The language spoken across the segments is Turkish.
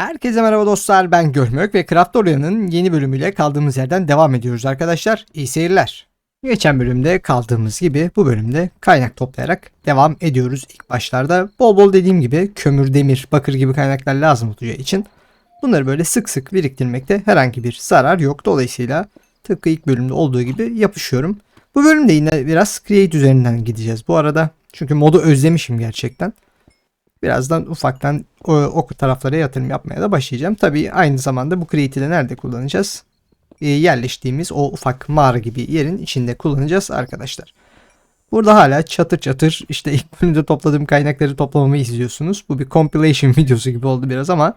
Herkese merhaba dostlar ben Görmök ve Craftoria'nın yeni bölümüyle kaldığımız yerden devam ediyoruz arkadaşlar. İyi seyirler. Geçen bölümde kaldığımız gibi bu bölümde kaynak toplayarak devam ediyoruz. İlk başlarda bol bol dediğim gibi kömür, demir, bakır gibi kaynaklar lazım olacağı için bunları böyle sık sık biriktirmekte herhangi bir zarar yok. Dolayısıyla tıpkı ilk bölümde olduğu gibi yapışıyorum. Bu bölümde yine biraz create üzerinden gideceğiz bu arada. Çünkü modu özlemişim gerçekten. Birazdan ufaktan o, o taraflara yatırım yapmaya da başlayacağım. Tabii aynı zamanda bu create'i de nerede kullanacağız? Ee, yerleştiğimiz o ufak mağara gibi yerin içinde kullanacağız arkadaşlar. Burada hala çatır çatır işte ilk bölümde topladığım kaynakları toplamamı izliyorsunuz. Bu bir compilation videosu gibi oldu biraz ama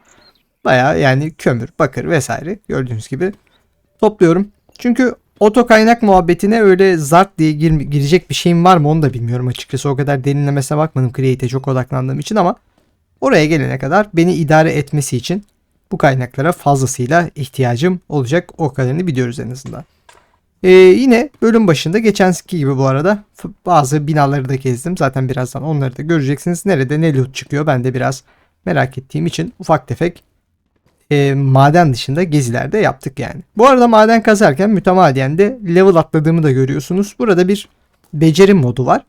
baya yani kömür, bakır vesaire gördüğünüz gibi topluyorum. Çünkü oto kaynak muhabbetine öyle zart diye gir- girecek bir şeyim var mı onu da bilmiyorum açıkçası. O kadar derinlemesine bakmadım Create'e çok odaklandığım için ama oraya gelene kadar beni idare etmesi için bu kaynaklara fazlasıyla ihtiyacım olacak. O kadarını biliyoruz en azından. Ee, yine bölüm başında geçenki gibi bu arada bazı binaları da gezdim. Zaten birazdan onları da göreceksiniz. Nerede ne loot çıkıyor ben de biraz merak ettiğim için ufak tefek e, maden dışında gezilerde yaptık yani. Bu arada maden kazarken mütemadiyen de level atladığımı da görüyorsunuz. Burada bir beceri modu var.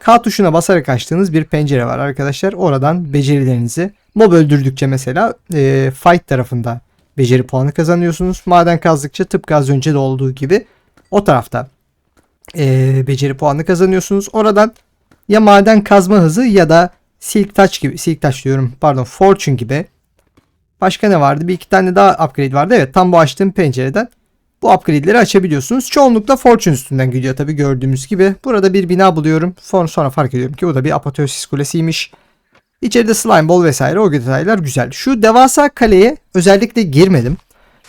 K tuşuna basarak açtığınız bir pencere var arkadaşlar. Oradan becerilerinizi mob öldürdükçe mesela e, fight tarafında beceri puanı kazanıyorsunuz. Maden kazdıkça tıpkı az önce de olduğu gibi o tarafta e, beceri puanı kazanıyorsunuz. Oradan ya maden kazma hızı ya da silk touch gibi silk touch diyorum pardon fortune gibi Başka ne vardı? Bir iki tane daha upgrade vardı. Evet tam bu açtığım pencereden bu upgrade'leri açabiliyorsunuz. Çoğunlukla Fortune üstünden gidiyor tabii gördüğümüz gibi. Burada bir bina buluyorum. Sonra, fark ediyorum ki bu da bir apoteosis kulesiymiş. İçeride slime ball vesaire o detaylar güzel. Şu devasa kaleye özellikle girmedim.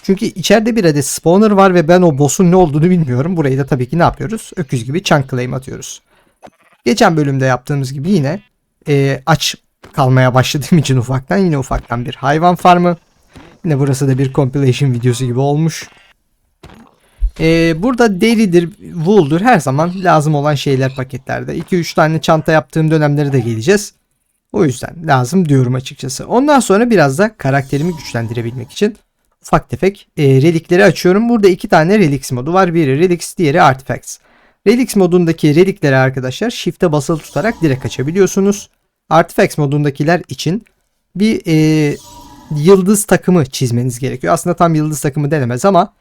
Çünkü içeride bir adet spawner var ve ben o boss'un ne olduğunu bilmiyorum. Burayı da tabii ki ne yapıyoruz? Öküz gibi chunk claim atıyoruz. Geçen bölümde yaptığımız gibi yine e, aç kalmaya başladığım için ufaktan yine ufaktan bir hayvan farmı. Yine burası da bir compilation videosu gibi olmuş. Ee, burada deridir, wool'dur her zaman lazım olan şeyler paketlerde. 2-3 tane çanta yaptığım dönemlere de geleceğiz. O yüzden lazım diyorum açıkçası. Ondan sonra biraz da karakterimi güçlendirebilmek için ufak tefek e, relikleri açıyorum. Burada iki tane relics modu var. Biri relics, diğeri artifacts. Relics modundaki relikleri arkadaşlar shift'e basılı tutarak direkt açabiliyorsunuz. Artifacts modundakiler için bir e, yıldız takımı çizmeniz gerekiyor. Aslında tam yıldız takımı denemez ama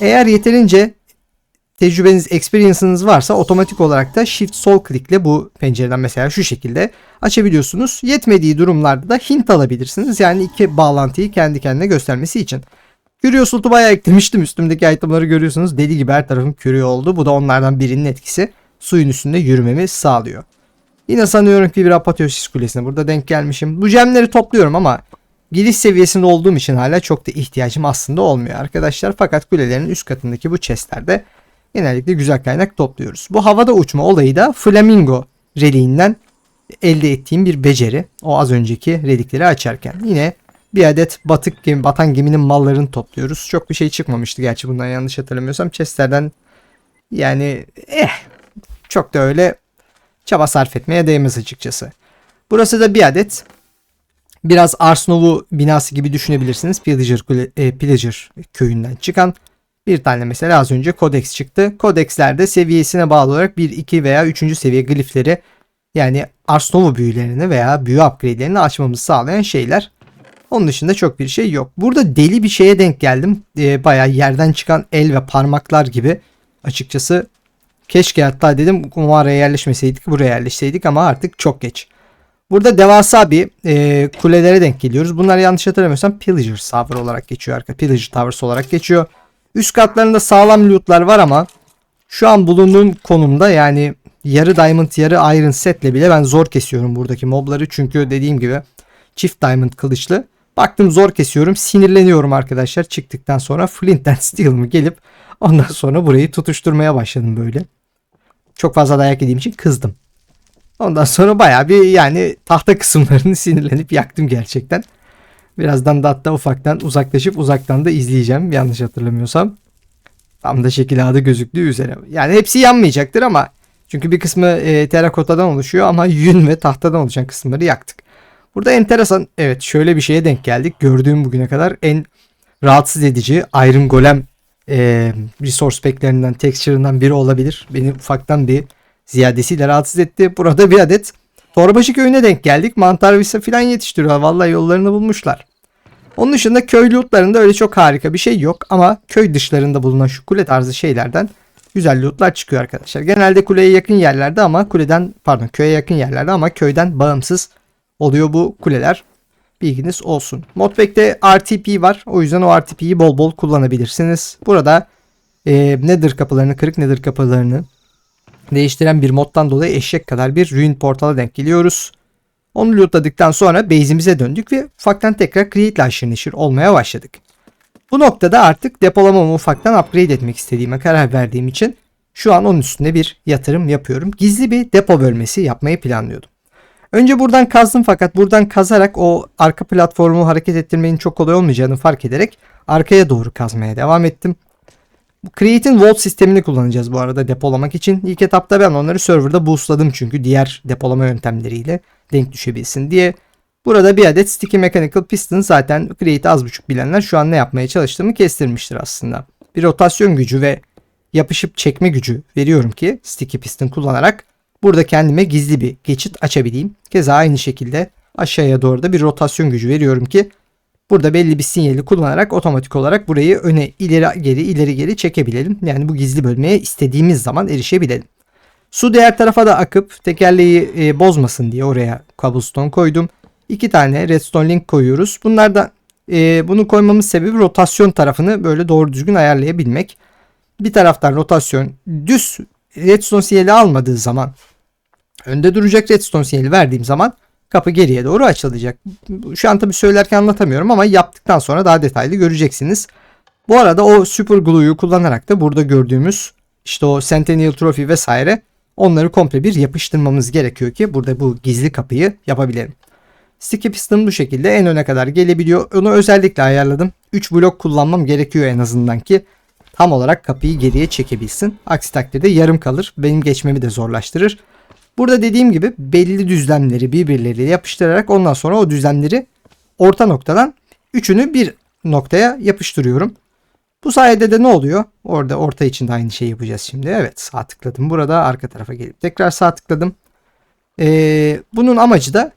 eğer yeterince tecrübeniz, experience'ınız varsa otomatik olarak da shift sol klikle bu pencereden mesela şu şekilde açabiliyorsunuz. Yetmediği durumlarda da hint alabilirsiniz. Yani iki bağlantıyı kendi kendine göstermesi için. Curiousult'u bayağı eklemiştim. Üstümdeki itemları görüyorsunuz. Deli gibi her tarafım kürüyor oldu. Bu da onlardan birinin etkisi. Suyun üstünde yürümemi sağlıyor. Yine sanıyorum ki bir apoteosis kulesine burada denk gelmişim. Bu gemleri topluyorum ama giriş seviyesinde olduğum için hala çok da ihtiyacım aslında olmuyor arkadaşlar. Fakat kulelerin üst katındaki bu chestlerde genellikle güzel kaynak topluyoruz. Bu havada uçma olayı da flamingo reliğinden elde ettiğim bir beceri. O az önceki relikleri açarken. Yine bir adet batık gemi, batan geminin mallarını topluyoruz. Çok bir şey çıkmamıştı gerçi bundan yanlış hatırlamıyorsam. Chestlerden yani eh çok da öyle çaba sarf etmeye değmez açıkçası. Burası da bir adet biraz Arsnov'u binası gibi düşünebilirsiniz. Pillager, e, Pillager köyünden çıkan bir tane mesela az önce Codex çıktı. Codex'lerde seviyesine bağlı olarak 1, 2 veya 3. seviye glifleri yani Arsnovu büyülerini veya büyü upgrade'lerini açmamızı sağlayan şeyler. Onun dışında çok bir şey yok. Burada deli bir şeye denk geldim. Ee, bayağı yerden çıkan el ve parmaklar gibi. Açıkçası Keşke hatta dedim mağaraya yerleşmeseydik buraya yerleşseydik ama artık çok geç. Burada devasa bir e, kulelere denk geliyoruz. Bunlar yanlış hatırlamıyorsam Pillager Tower olarak geçiyor arka. Pillager Towers olarak geçiyor. Üst katlarında sağlam lootlar var ama şu an bulunduğum konumda yani yarı diamond yarı iron setle bile ben zor kesiyorum buradaki mobları. Çünkü dediğim gibi çift diamond kılıçlı. Baktım zor kesiyorum sinirleniyorum arkadaşlar çıktıktan sonra flint and steel mı gelip ondan sonra burayı tutuşturmaya başladım böyle. Çok fazla dayak yediğim için kızdım. Ondan sonra bayağı bir yani tahta kısımlarını sinirlenip yaktım gerçekten. Birazdan da hatta ufaktan uzaklaşıp uzaktan da izleyeceğim yanlış hatırlamıyorsam. Tam da şekil adı gözüktüğü üzere. Yani hepsi yanmayacaktır ama çünkü bir kısmı e, terakotadan oluşuyor ama yün ve tahtadan oluşan kısımları yaktık. Burada enteresan evet şöyle bir şeye denk geldik. Gördüğüm bugüne kadar en rahatsız edici Iron Golem e, resource packlerinden, texture'ından biri olabilir. Beni ufaktan bir ziyadesiyle rahatsız etti. Burada bir adet Torbaşı köyüne denk geldik. Mantar visa falan yetiştiriyorlar. Vallahi yollarını bulmuşlar. Onun dışında köy lootlarında öyle çok harika bir şey yok ama köy dışlarında bulunan şu kule tarzı şeylerden güzel lootlar çıkıyor arkadaşlar. Genelde kuleye yakın yerlerde ama kuleden pardon köye yakın yerlerde ama köyden bağımsız oluyor bu kuleler. Bilginiz olsun. Modpack'te RTP var. O yüzden o RTP'yi bol bol kullanabilirsiniz. Burada e, Nether kapılarını, kırık Nether kapılarını değiştiren bir moddan dolayı eşek kadar bir ruin portala denk geliyoruz. Onu lootladıktan sonra base'imize döndük ve ufaktan tekrar create ile aşırı neşir olmaya başladık. Bu noktada artık depolamamı ufaktan upgrade etmek istediğime karar verdiğim için şu an onun üstünde bir yatırım yapıyorum. Gizli bir depo bölmesi yapmayı planlıyordum. Önce buradan kazdım fakat buradan kazarak o arka platformu hareket ettirmenin çok kolay olmayacağını fark ederek arkaya doğru kazmaya devam ettim. Create'in Vault sistemini kullanacağız bu arada depolamak için. İlk etapta ben onları serverda boostladım çünkü diğer depolama yöntemleriyle denk düşebilsin diye. Burada bir adet Sticky Mechanical Piston zaten Create'i az buçuk bilenler şu an ne yapmaya çalıştığımı kestirmiştir aslında. Bir rotasyon gücü ve yapışıp çekme gücü veriyorum ki Sticky Piston kullanarak burada kendime gizli bir geçit açabileyim. Keza aynı şekilde aşağıya doğru da bir rotasyon gücü veriyorum ki Burada belli bir sinyali kullanarak otomatik olarak burayı öne ileri geri ileri geri çekebilelim. Yani bu gizli bölmeye istediğimiz zaman erişebilelim. Su diğer tarafa da akıp tekerleği e, bozmasın diye oraya cobblestone koydum. İki tane redstone link koyuyoruz. Bunlar da e, bunu koymamız sebebi rotasyon tarafını böyle doğru düzgün ayarlayabilmek. Bir taraftan rotasyon düz redstone sinyali almadığı zaman önde duracak redstone sinyali verdiğim zaman kapı geriye doğru açılacak. Şu an tabi söylerken anlatamıyorum ama yaptıktan sonra daha detaylı göreceksiniz. Bu arada o super glue'yu kullanarak da burada gördüğümüz işte o Centennial Trophy vesaire onları komple bir yapıştırmamız gerekiyor ki burada bu gizli kapıyı yapabilelim. Sticky piston bu şekilde en öne kadar gelebiliyor. Onu özellikle ayarladım. 3 blok kullanmam gerekiyor en azından ki tam olarak kapıyı geriye çekebilsin. Aksi takdirde yarım kalır. Benim geçmemi de zorlaştırır. Burada dediğim gibi belli düzlemleri birbirleriyle yapıştırarak ondan sonra o düzlemleri orta noktadan üçünü bir noktaya yapıştırıyorum. Bu sayede de ne oluyor? Orada orta için aynı şeyi yapacağız şimdi. Evet sağ tıkladım. Burada arka tarafa gelip tekrar sağ tıkladım. Ee, bunun amacı da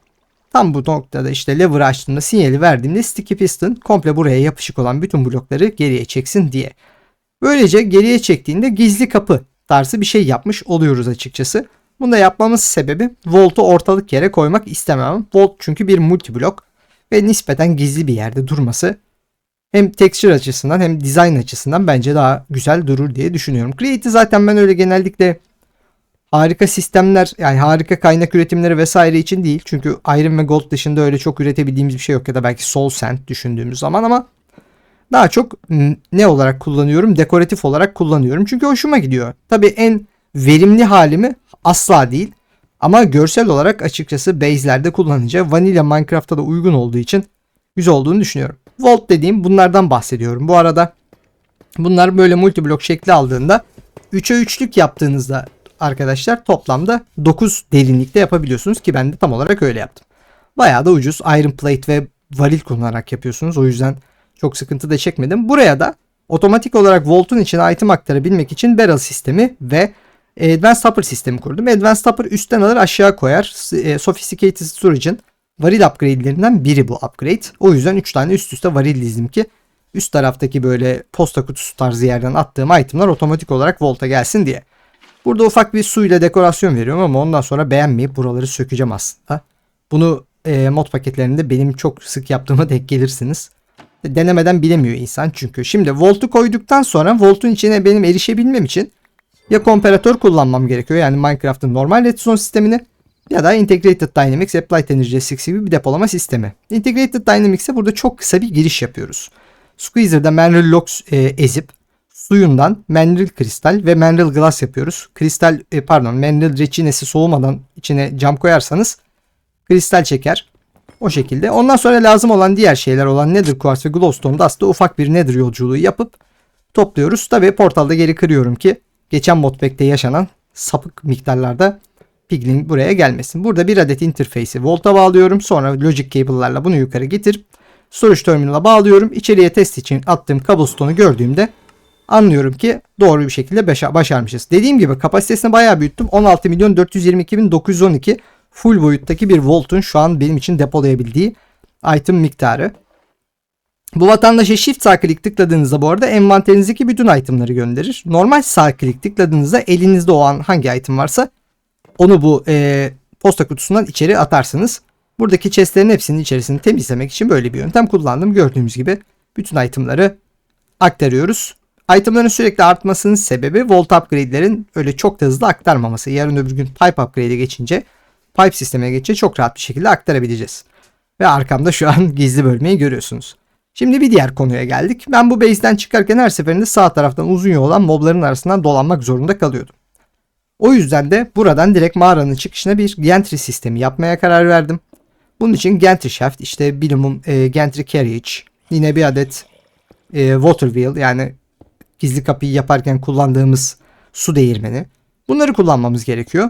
tam bu noktada işte lever açtığımda sinyali verdiğimde sticky piston komple buraya yapışık olan bütün blokları geriye çeksin diye. Böylece geriye çektiğinde gizli kapı tarzı bir şey yapmış oluyoruz açıkçası. Bunu da yapmamız sebebi Volt'u ortalık yere koymak istemem. Volt çünkü bir multi blok ve nispeten gizli bir yerde durması hem texture açısından hem design açısından bence daha güzel durur diye düşünüyorum. Create'i zaten ben öyle genellikle harika sistemler yani harika kaynak üretimleri vesaire için değil. Çünkü Iron ve Gold dışında öyle çok üretebildiğimiz bir şey yok ya da belki Soul Sand düşündüğümüz zaman ama daha çok ne olarak kullanıyorum? Dekoratif olarak kullanıyorum. Çünkü hoşuma gidiyor. Tabii en verimli halimi asla değil. Ama görsel olarak açıkçası base'lerde kullanınca Vanilla Minecraft'ta da uygun olduğu için güzel olduğunu düşünüyorum. Vault dediğim bunlardan bahsediyorum. Bu arada bunlar böyle multi blok şekli aldığında 3'e 3'lük yaptığınızda arkadaşlar toplamda 9 derinlikte yapabiliyorsunuz ki ben de tam olarak öyle yaptım. Bayağı da ucuz Iron Plate ve varil kullanarak yapıyorsunuz. O yüzden çok sıkıntı da çekmedim. Buraya da otomatik olarak Volt'un içine item aktarabilmek için barrel sistemi ve Advanced Hopper sistemi kurdum. Advanced Hopper üstten alır aşağı koyar. E, Sophisticated Storage'ın varil upgrade'lerinden biri bu upgrade. O yüzden 3 tane üst üste varil dizdim ki üst taraftaki böyle posta kutusu tarzı yerden attığım itemlar otomatik olarak volta gelsin diye. Burada ufak bir suyla dekorasyon veriyorum ama ondan sonra beğenmeyip buraları sökeceğim aslında. Bunu e, mod paketlerinde benim çok sık yaptığıma denk gelirsiniz. Denemeden bilemiyor insan çünkü. Şimdi voltu koyduktan sonra voltun içine benim erişebilmem için ya komparatör kullanmam gerekiyor yani Minecraft'ın normal redstone sistemini ya da Integrated Dynamics Applied Energy SX gibi bir depolama sistemi. Integrated Dynamics'e burada çok kısa bir giriş yapıyoruz. Squeezer'da Mineral Locks e, ezip suyundan Mineral Kristal ve Mineral Glass yapıyoruz. Kristal e, pardon Mineral reçinesi soğumadan içine cam koyarsanız kristal çeker. O şekilde. Ondan sonra lazım olan diğer şeyler olan Nether Quartz ve Glowstone'da aslında ufak bir Nether yolculuğu yapıp topluyoruz. Tabi portalda geri kırıyorum ki geçen modpack'te yaşanan sapık miktarlarda Piglin buraya gelmesin. Burada bir adet interface'i Volt'a bağlıyorum. Sonra logic cable'larla bunu yukarı getirip storage terminal'a bağlıyorum. İçeriye test için attığım cobblestone'u gördüğümde anlıyorum ki doğru bir şekilde başa- başarmışız. Dediğim gibi kapasitesini bayağı büyüttüm. 16 milyon 422 bin 912 full boyuttaki bir Volt'un şu an benim için depolayabildiği item miktarı. Bu vatandaşa shift sağ klik tıkladığınızda bu arada envanterinizdeki bütün itemları gönderir. Normal sağ klik tıkladığınızda elinizde o an hangi item varsa onu bu e, posta kutusundan içeri atarsınız. Buradaki chestlerin hepsinin içerisini temizlemek için böyle bir yöntem kullandım. Gördüğümüz gibi bütün itemları aktarıyoruz. Itemların sürekli artmasının sebebi Volt upgrade'lerin öyle çok da hızlı aktarmaması. Yarın öbür gün pipe upgrade'e geçince pipe sistemine geçince çok rahat bir şekilde aktarabileceğiz. Ve arkamda şu an gizli bölmeyi görüyorsunuz. Şimdi bir diğer konuya geldik. Ben bu base'den çıkarken her seferinde sağ taraftan uzun yol olan mobların arasından dolanmak zorunda kalıyordum. O yüzden de buradan direkt mağaranın çıkışına bir gantry sistemi yapmaya karar verdim. Bunun için gantry shaft, işte minimum e, gantry carriage, yine bir adet e, water wheel yani gizli kapıyı yaparken kullandığımız su değirmeni. Bunları kullanmamız gerekiyor.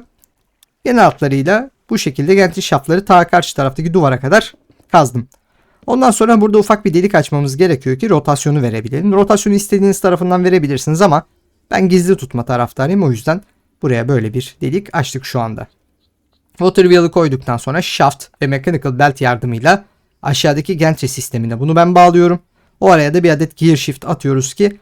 Genel hatlarıyla bu şekilde gantry shaftları ta karşı taraftaki duvara kadar kazdım. Ondan sonra burada ufak bir delik açmamız gerekiyor ki rotasyonu verebilelim. Rotasyonu istediğiniz tarafından verebilirsiniz ama ben gizli tutma taraftarıyım o yüzden buraya böyle bir delik açtık şu anda. Water wheel'ı koyduktan sonra shaft ve mechanical belt yardımıyla aşağıdaki gantry sistemine bunu ben bağlıyorum. O araya da bir adet gear shift atıyoruz ki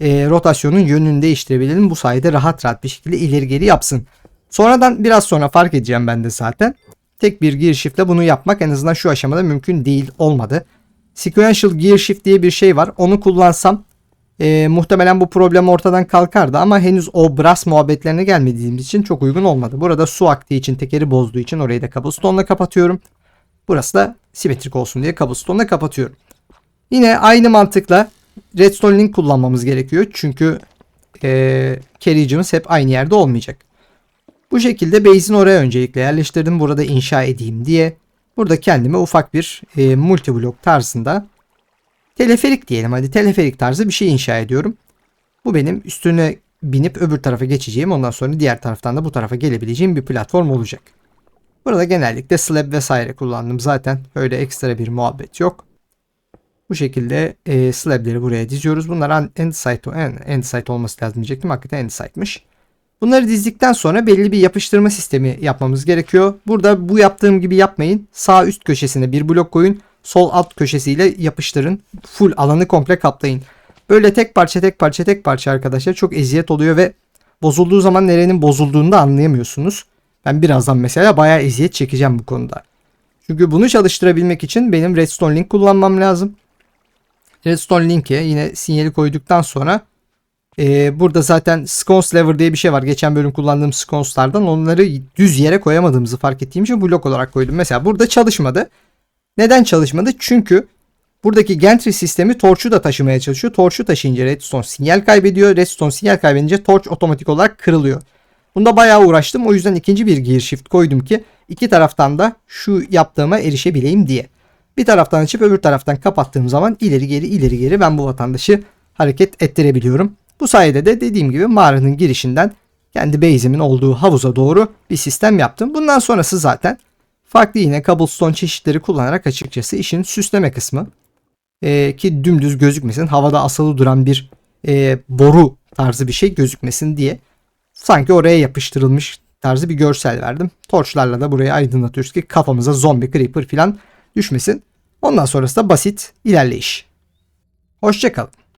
e, rotasyonun yönünü değiştirebilelim. Bu sayede rahat rahat bir şekilde ileri geri yapsın. Sonradan biraz sonra fark edeceğim ben de zaten. Tek bir gear shift'le bunu yapmak en azından şu aşamada mümkün değil olmadı. Sequential gear shift diye bir şey var. Onu kullansam e, muhtemelen bu problem ortadan kalkardı ama henüz o brass muhabbetlerine gelmediğimiz için çok uygun olmadı. Burada su aktığı için tekeri bozduğu için orayı da cobblestone'la kapatıyorum. Burası da simetrik olsun diye cobblestone'la kapatıyorum. Yine aynı mantıkla redstone link kullanmamız gerekiyor. Çünkü e, carriage'ımız hep aynı yerde olmayacak. Bu şekilde base'in oraya öncelikle yerleştirdim. Burada inşa edeyim diye. Burada kendime ufak bir e, multi tarzında teleferik diyelim hadi teleferik tarzı bir şey inşa ediyorum. Bu benim üstüne binip öbür tarafa geçeceğim. Ondan sonra diğer taraftan da bu tarafa gelebileceğim bir platform olacak. Burada genellikle slab vesaire kullandım. Zaten öyle ekstra bir muhabbet yok. Bu şekilde e, slableri buraya diziyoruz. Bunlar end site, end site olması lazım diyecektim. Hakikaten end site'mış. Bunları dizdikten sonra belli bir yapıştırma sistemi yapmamız gerekiyor. Burada bu yaptığım gibi yapmayın. Sağ üst köşesine bir blok koyun. Sol alt köşesiyle yapıştırın. Full alanı komple kaplayın. Böyle tek parça tek parça tek parça arkadaşlar çok eziyet oluyor ve bozulduğu zaman nerenin bozulduğunu da anlayamıyorsunuz. Ben birazdan mesela bayağı eziyet çekeceğim bu konuda. Çünkü bunu çalıştırabilmek için benim Redstone Link kullanmam lazım. Redstone Link'e yine sinyali koyduktan sonra ee, burada zaten sconce lever diye bir şey var. Geçen bölüm kullandığım sconce'lardan onları düz yere koyamadığımızı fark ettiğim için blok olarak koydum. Mesela burada çalışmadı. Neden çalışmadı? Çünkü buradaki gantry sistemi torçu da taşımaya çalışıyor. Torçu taşıyınca redstone sinyal kaybediyor. Redstone sinyal kaybedince torç otomatik olarak kırılıyor. Bunda bayağı uğraştım. O yüzden ikinci bir gear shift koydum ki iki taraftan da şu yaptığıma erişebileyim diye. Bir taraftan açıp öbür taraftan kapattığım zaman ileri geri ileri geri ben bu vatandaşı hareket ettirebiliyorum. Bu sayede de dediğim gibi mağaranın girişinden kendi base'imin olduğu havuza doğru bir sistem yaptım. Bundan sonrası zaten farklı yine cobblestone çeşitleri kullanarak açıkçası işin süsleme kısmı. Ee, ki dümdüz gözükmesin havada asılı duran bir e, boru tarzı bir şey gözükmesin diye sanki oraya yapıştırılmış tarzı bir görsel verdim. Torçlarla da burayı aydınlatıyoruz ki kafamıza zombi creeper falan düşmesin. Ondan sonrası da basit ilerleyiş. Hoşçakalın.